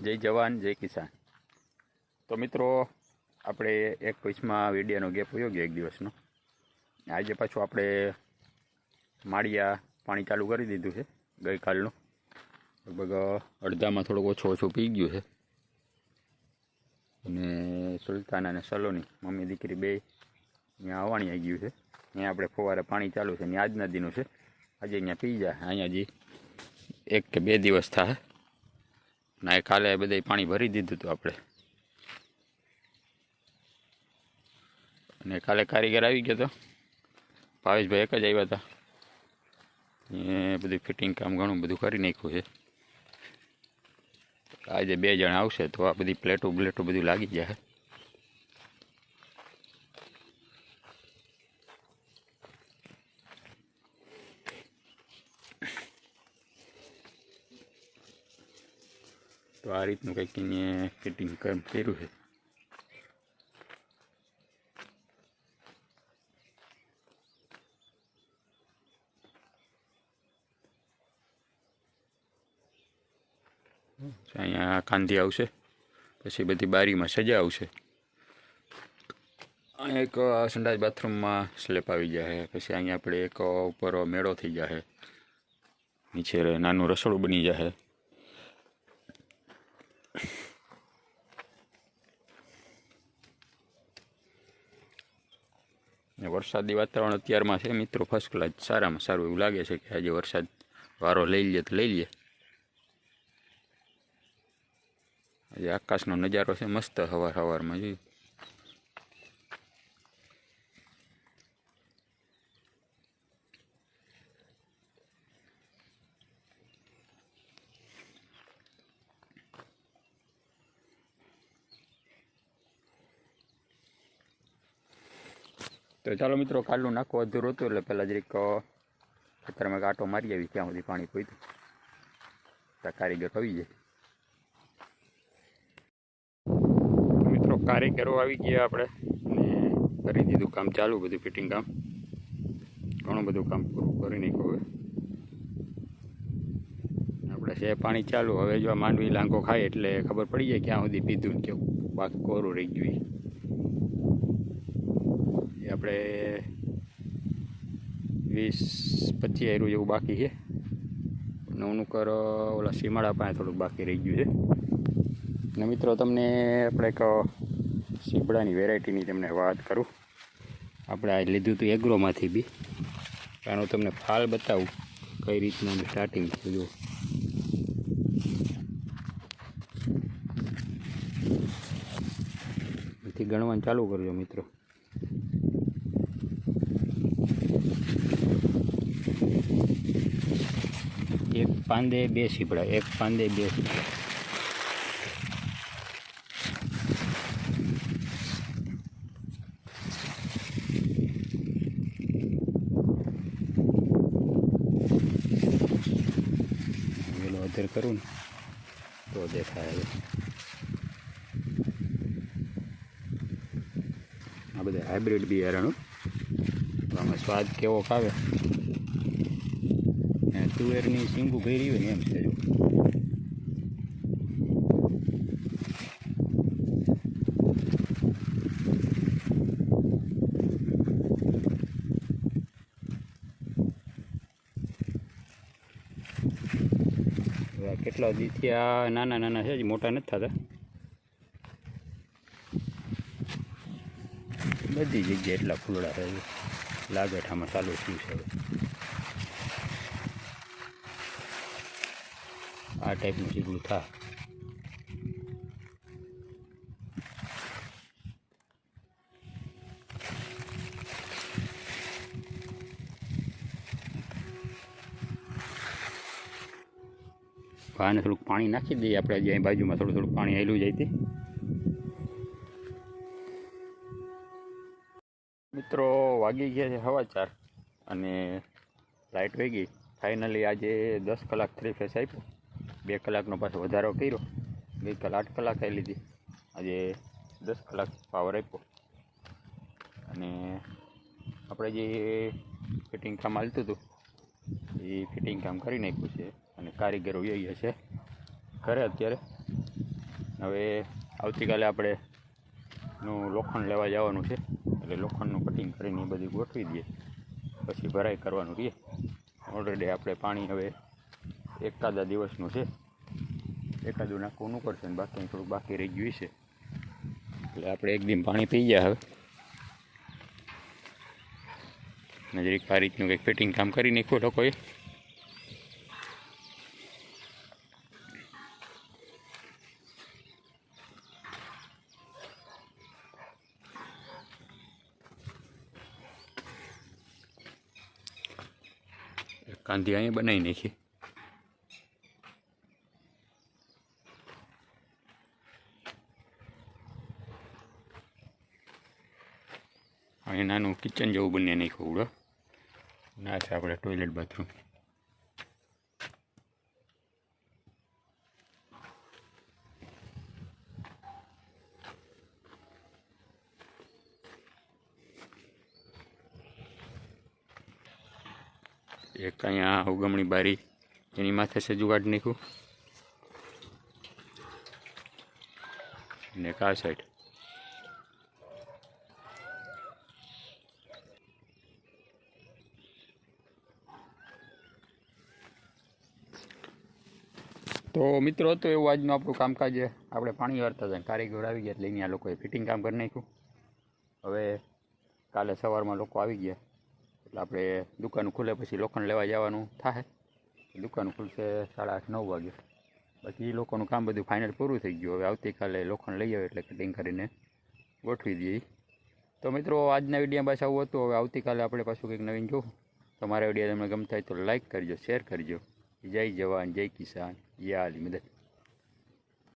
જય જવાન, જય કિસાન. તો મિત્રો, આપણે એક વચમાં વીડિયાનો ગેપ હોયો ગયો એક દિવસનો. આજે પાછું આપણે માળિયા પાણી ચાલુ કરી દીધું છે ગઈકાલનું. લગભગ અડધામાં થોડુંક ઓછું ઓછું પી ગયું છે. અને સુલતાન અને સલોની, મમ્મી દીકરી બે ત્યાં આવવાની આવી ગયું છે. ત્યાં આપણે ફુવારે પાણી ચાલુ છે ત્યાં આજના દિનું છે. આજે અહીંયા પી જાય અહીંયા જે એક કે બે દિવસ થાય. ના એ કાલે બધે પાણી ભરી દીધું હતું આપણે. અને કાલે કારીગર આવી ગયો હતો ભાવેશભાઈ એક જ આવ્યા હતા. એ બધું ફિટિંગ કામ ઘણું બધું કરી નાખ્યું છે. આજે બે જણ આવશે તો આ બધી પ્લેટો બ્લેટો બધું લાગી જાય તો આ રીતનું કંઈક એને ફિટિંગ કર્યું છે. અહીંયા કાંધી આવશે, પછી બધી બારીમાં સજા આવશે. અહીંયા એક સંડાસ બાથરૂમમાં સ્લેપ આવી જાય પછી અહીંયા આપણે એક ઉપર મેળો થઈ જાય નીચે નાનું રસોડું બની જાય વરસાદી વાતાવરણ અત્યારમાં છે મિત્રો ફર્સ્ટ ક્લાસ સારામાં સારું એવું લાગે છે કે આજે વરસાદ વારો લઈ લઈએ તો લઈ લઈએ આજે આકાશનો નજારો છે મસ્ત સવાર સવારમાં જોયું? તો ચાલો મિત્રો, કાલનું નાખો અધૂરું હતું એટલે પહેલાં જરીક ખેતરમાં કાંટો મારી આવી ત્યાં સુધી પાણી પૂછ્યું ત્યાં કારીગર આવી જાય મિત્રો, કારીગરો આવી ગયા આપણે. ને કરી દીધું કામ ચાલુ, બધું ફિટિંગ કામ. ઘણું બધું કામ પૂરું કરી નાખ્યું હવે. આપણે છે પાણી ચાલુ. હવે જો માંડવી લાંગો ખાય એટલે ખબર પડી જાય ક્યાં સુધી પીધું ને કેવું. બાકી કોરું રહી ગયું. આપણે વીસ પચીસ આયરું જેવું બાકી છે. નવનું કર, ઓલા સીમાડા પાસે થોડુંક બાકી રહી ગયું છે. ને મિત્રો, તમને આપણે એક સીપડાની વેરાયટીની તમને વાત કરું. આપણે આ લીધું હતું એગ્રોમાંથી બી. કારણ તમને ફાલ બતાવું કઈ રીતનું સ્ટાર્ટિંગ થયું ગણવાનું ચાલુ કરજો મિત્રો. એક પાંદે બે સીપડા એક પાંદે બે સીપડા. વેલો અધર કરું ને તો દેખાય હવે આ બધા હાઇબ્રિડ બિયારણો આમાં સ્વાદ કેવો ખાવે તુવેરની સિંગું ભરી હોય ને એમ છે, જો. કેટલા દીથી આ નાના નાના છે હજી, મોટા નથી થતા. બધી જગ્યાએ એટલા ફૂલડા છે. લાગેઠામાં ચાલુ થયું છે આ ટાઈપનું ચીકલું થા. ભાઈને થોડુંક પાણી નાખી દઈએ આપણે જે બાજુમાં થોડું થોડું પાણી આવેલું જાય તે મિત્રો, વાગી ગયા છે હવા ચાર અને લાઇટ વહી ગઈ. ફાઇનલી આજે દસ કલાક થ્રી ફેસ આપ્યો. બે કલાકનો પાછો વધારો કર્યો. ગઈકાલ આઠ કલાક આવી લીધી. આજે દસ કલાક પાવર આપ્યો. અને આપણે જે ફિટિંગ કામ હાલતું હતું, એ ફિટિંગ કામ કરી નાખ્યું છે અને કારીગરો એ છે ઘરે અત્યારે. હવે આવતીકાલે આપણે નું લોખંડ લેવા જવાનું છે. એટલે લોખંડનું કટિંગ કરીને એ બધું ગોઠવી દઈએ. પછી ભરાઈ કરવાનું રહીએ ઓલરેડી આપણે પાણી હવે એકાદા દિવસનું છે. એકાદું નાખવું કરશે ને બાકી થોડુંક બાકી રહી ગયું છે એટલે આપણે એક દિન પાણી પી ગયા હવે. નજરીક આ રીતનું કંઈક ફિટિંગ કામ કરી નાખ્યું લોકોએ. કાંધી અહીંયા બનાવી નાખી અહીં નાનું કિચન જેવું બની નાખ્યું ઉડો ના છે આપણે ટોયલેટ બાથરૂમ એક અહીંયા ઉગમણી બારી એની માથે છે જુગાડ નાખ્યું. ને કા સાઈડ તો મિત્રો, તો એવું આજનું આપણું કામકાજ આપણે પાણી વાળતા હતા કારીગર આવી ગયા એટલે અહીંયા લોકોએ ફિટિંગ કામ કરી નાખ્યું. હવે કાલે સવારમાં લોકો આવી ગયા. એટલે આપણે દુકાન ખુલે પછી લોખંડ લેવા જવાનું થાય દુકાન ખુલશે સાડા આઠ, નવ વાગે. બાકી એ લોકોનું કામ બધું ફાઇનલ પૂરું થઈ ગયું. હવે આવતીકાલે લોખંડ લઈ આવે એટલે કટિંગ કરીને ગોઠવી દઈએ. તો મિત્રો, આજના વીડિયો બસ આવું હતું. હવે આવતીકાલે આપણે પાછું કંઈક નવીન જોવું. તમારા વીડિયો તમને ગમતા હોય તો લાઈક કરજો શેર કરજો. જય જવાન, જય કિસાન યા આલી મદદ.